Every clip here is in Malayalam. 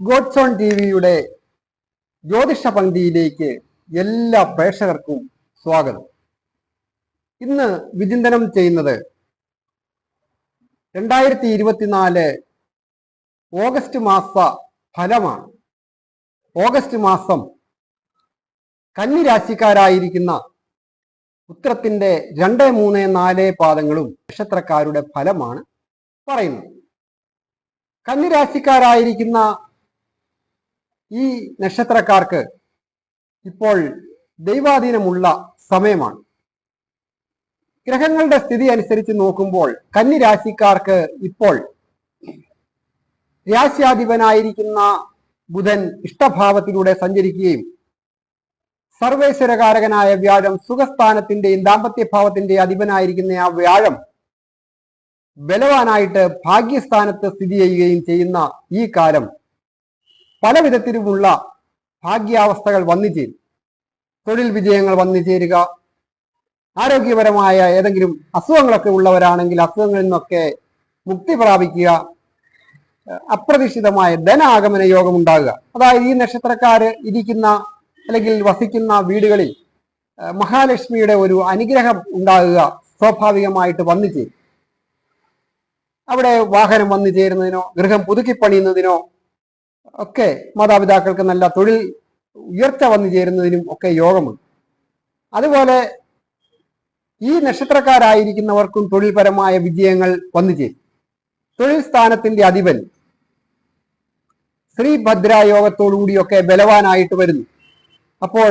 ഗോഡ്സ് ഓൺ ടി വിയുടെ ജ്യോതിഷ പങ്ക്തിയിലേക്ക് എല്ലാ പ്രേക്ഷകർക്കും സ്വാഗതം. ഇന്ന് വിചിന്തനം ചെയ്യുന്നത് രണ്ടായിരത്തി ഇരുപത്തിനാല് ഓഗസ്റ്റ് മാസ ഫലമാണ്. ഓഗസ്റ്റ് മാസം കന്നി രാശിക്കാരായിരിക്കുന്ന ഉത്തരത്തിന്റെ രണ്ട് മൂന്ന് നാല് പാദങ്ങളും നക്ഷത്രക്കാരുടെ ഫലമാണ് പറയുന്നത്. കന്നിരാശിക്കാരായിരിക്കുന്ന ഈ നക്ഷത്രക്കാർക്ക് ഇപ്പോൾ ദൈവാധീനമുള്ള സമയമാണ്. ഗ്രഹങ്ങളുടെ സ്ഥിതി അനുസരിച്ച് നോക്കുമ്പോൾ കന്നി രാശിക്കാർക്ക് ഇപ്പോൾ രാശ്യാധിപനായിരിക്കുന്ന ബുധൻ ഇഷ്ടഭാവത്തിലൂടെ സഞ്ചരിക്കുകയും സർവേശ്വരകാരകനായ വ്യാഴം സുഖസ്ഥാനത്തിന്റെയും ദാമ്പത്യഭാവത്തിന്റെ അധിപനായിരിക്കുന്ന ആ വ്യാഴം ബലവാനായിട്ട് ഭാഗ്യസ്ഥാനത്ത് സ്ഥിതി ചെയ്യുകയും ചെയ്യുന്ന ഈ കാലം പല വിധത്തിലുമുള്ള ഭാഗ്യാവസ്ഥകൾ വന്നു ചേരും തൊഴിൽ വിജയങ്ങൾ വന്നു ചേരുക ആരോഗ്യപരമായ ഏതെങ്കിലും അസുഖങ്ങളൊക്കെ ഉള്ളവരാണെങ്കിൽ അസുഖങ്ങളിൽ നിന്നൊക്കെ മുക്തി പ്രാപിക്കുക. അപ്രതീക്ഷിതമായ ധനാഗമന യോഗം ഉണ്ടാകുക. അതായത് ഈ നക്ഷത്രക്കാര് ഇരിക്കുന്ന അല്ലെങ്കിൽ വസിക്കുന്ന വീടുകളിൽ മഹാലക്ഷ്മിയുടെ ഒരു അനുഗ്രഹം ഉണ്ടാകുക സ്വാഭാവികമായിട്ട് വന്നു ചേരും അവിടെ വാഹനം വന്നു ചേരുന്നതിനോ ഗൃഹം പുതുക്കി പണിയുന്നതിനോ ഒക്കെ മാതാപിതാക്കൾക്ക് നല്ല തൊഴിൽ ഉയർച്ച വന്നു ചേരുന്നതിനും ഒക്കെ യോഗമുണ്ട്. അതുപോലെ ഈ നക്ഷത്രക്കാരായിരിക്കുന്നവർക്കും തൊഴിൽപരമായ വിജയങ്ങൾ വന്നു ചേരും. തൊഴിൽ സ്ഥാനത്തിന്റെ അധിപൻ ശ്രീഭദ്ര യോഗത്തോടുകൂടിയൊക്കെ ബലവാനായിട്ട് വരുന്നു. അപ്പോൾ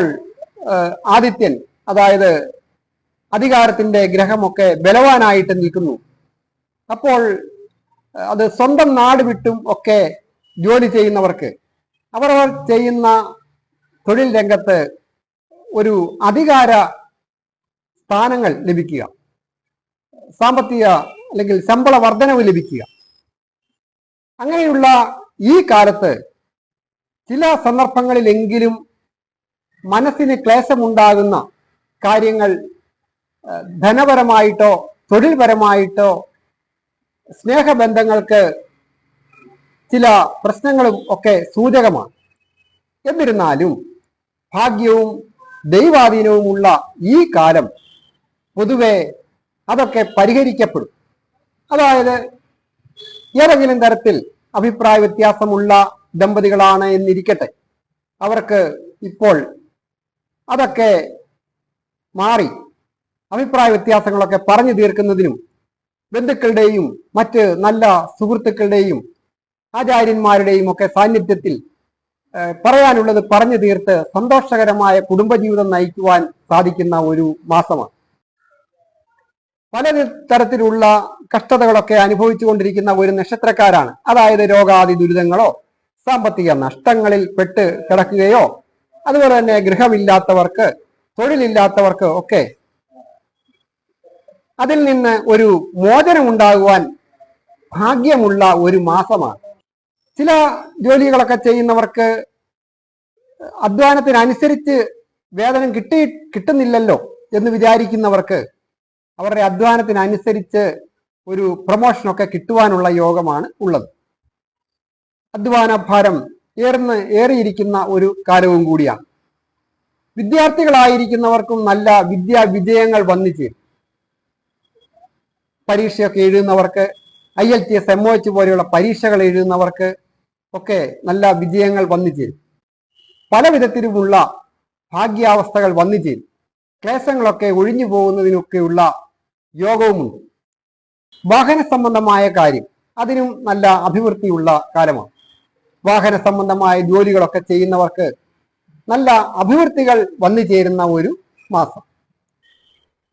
ആദിത്യൻ അതായത് അധികാരത്തിന്റെ ഗ്രഹമൊക്കെ ബലവാനായിട്ട് നിൽക്കുന്നു. അപ്പോൾ അത് സ്വന്തം നാട് വിട്ടും ഒക്കെ ജോലി ചെയ്യുന്നവർക്ക് അവർ ചെയ്യുന്ന തൊഴിൽ രംഗത്ത് ഒരു അധികാര സ്ഥാനങ്ങൾ ലഭിക്കുക. സാമ്പത്തിക അല്ലെങ്കിൽ ശമ്പള വർധനവ് ലഭിക്കുക. അങ്ങനെയുള്ള ഈ കാലത്ത് ചില സന്ദർഭങ്ങളിലെങ്കിലും മനസ്സിന് ക്ലേശമുണ്ടാകുന്ന കാര്യങ്ങൾ ധനപരമായിട്ടോ തൊഴിൽപരമായിട്ടോ സ്നേഹബന്ധങ്ങൾക്ക് ചില പ്രശ്നങ്ങളും ഒക്കെ സൂചകമാണ്. എന്നിരുന്നാലും ഭാഗ്യവും ദൈവാധീനവുമുള്ള ഈ കാലം പൊതുവെ അതൊക്കെ പരിഹരിക്കപ്പെടും. അതായത് ഏതെങ്കിലും തരത്തിൽ അഭിപ്രായ വ്യത്യാസമുള്ള ദമ്പതികളാണ് എന്നിരിക്കട്ടെ. അവർക്ക് ഇപ്പോൾ അതൊക്കെ മാറി അഭിപ്രായ വ്യത്യാസങ്ങളൊക്കെ പറഞ്ഞു തീർക്കുന്നതിനും ബന്ധുക്കളുടെയും മറ്റ് നല്ല സുഹൃത്തുക്കളുടെയും ആചാര്യന്മാരുടെയും ഒക്കെ സാന്നിധ്യത്തിൽ പറയാനുള്ളത് പറഞ്ഞു തീർത്ത് സന്തോഷകരമായ കുടുംബജീവിതം നയിക്കുവാൻ സാധിക്കുന്ന ഒരു മാസമാണ്. പല തരത്തിലുള്ള കഷ്ടതകളൊക്കെ അനുഭവിച്ചുകൊണ്ടിരിക്കുന്ന ഒരു നക്ഷത്രക്കാരാണ്. അതായത് രോഗാദി ദുരിതങ്ങളോ സാമ്പത്തിക നഷ്ടങ്ങളിൽ പെട്ട് കിടക്കുകയോ അതുപോലെ തന്നെ ഗൃഹമില്ലാത്തവർക്ക് തൊഴിലില്ലാത്തവർക്ക് ഒക്കെ അതിൽ നിന്ന് ഒരു മോചനം ഉണ്ടാകുവാൻ ഭാഗ്യമുള്ള ഒരു മാസമാണ്. ചില ജോലികളൊക്കെ ചെയ്യുന്നവർക്ക് അധ്വാനത്തിനനുസരിച്ച് വേതനം കിട്ടി കിട്ടുന്നില്ലല്ലോ എന്ന് വിചാരിക്കുന്നവർക്ക് അവരുടെ അധ്വാനത്തിനനുസരിച്ച് ഒരു പ്രൊമോഷനൊക്കെ കിട്ടുവാനുള്ള യോഗമാണ് ഉള്ളത്. അധ്വാന ഭാരം ഏർന്ന് ഏറിയിരിക്കുന്ന ഒരു കാലവും കൂടിയാണ്. വിദ്യാർത്ഥികളായിരിക്കുന്നവർക്കും നല്ല വിദ്യാ വിജയങ്ങൾ വന്നു ചേരും. പരീക്ഷയൊക്കെ എഴുതുന്നവർക്ക് I L T S M O H പോലെയുള്ള പരീക്ഷകൾ എഴുതുന്നവർക്ക് ഒക്കെ നല്ല വിജയങ്ങൾ വന്നു ചേരും. പല വിധത്തിലുമുള്ള ഭാഗ്യാവസ്ഥകൾ വന്നു ചേരും. ക്ലേശങ്ങളൊക്കെ ഒഴിഞ്ഞു പോകുന്നതിനൊക്കെയുള്ള യോഗവുമുണ്ട്. വാഹന സംബന്ധമായ കാര്യം അതിനും നല്ല അഭിവൃദ്ധിയുള്ള കാലമാണ്. വാഹന സംബന്ധമായ ജോലികളൊക്കെ ചെയ്യുന്നവർക്ക് നല്ല അഭിവൃദ്ധികൾ വന്നു ചേരുന്ന ഒരു മാസം.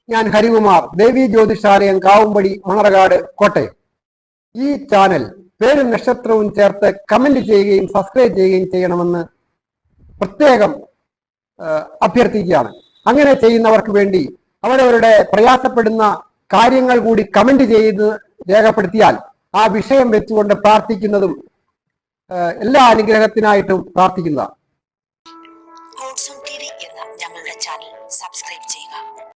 ഞാൻ ഹരികുമാർ ദേവി ജ്യോതിഷാലയം കാവുംപടി മണറകാട് കോട്ടയം. ഈ ചാനൽ പേരും നക്ഷത്രവും ചേർത്ത് കമന്റ് ചെയ്യുകയും സബ്സ്ക്രൈബ് ചെയ്യുകയും ചെയ്യണമെന്ന് പ്രത്യേകം അഭ്യർത്ഥിക്കുകയാണ്. അങ്ങനെ ചെയ്യുന്നവർക്ക് വേണ്ടി അവരവരുടെ പ്രയാസപ്പെടുന്ന കാര്യങ്ങൾ കൂടി കമന്റ് ചെയ്ത് രേഖപ്പെടുത്തിയാൽ ആ വിഷയം വെച്ചുകൊണ്ട് പ്രാർത്ഥിക്കുന്നതും എല്ലാ അനുഗ്രഹത്തിനായിട്ടും പ്രാർത്ഥിക്കുന്നതാണ്. എന്ന ഞങ്ങളുടെ ചാനൽ സബ്സ്ക്രൈബ് ചെയ്യുക.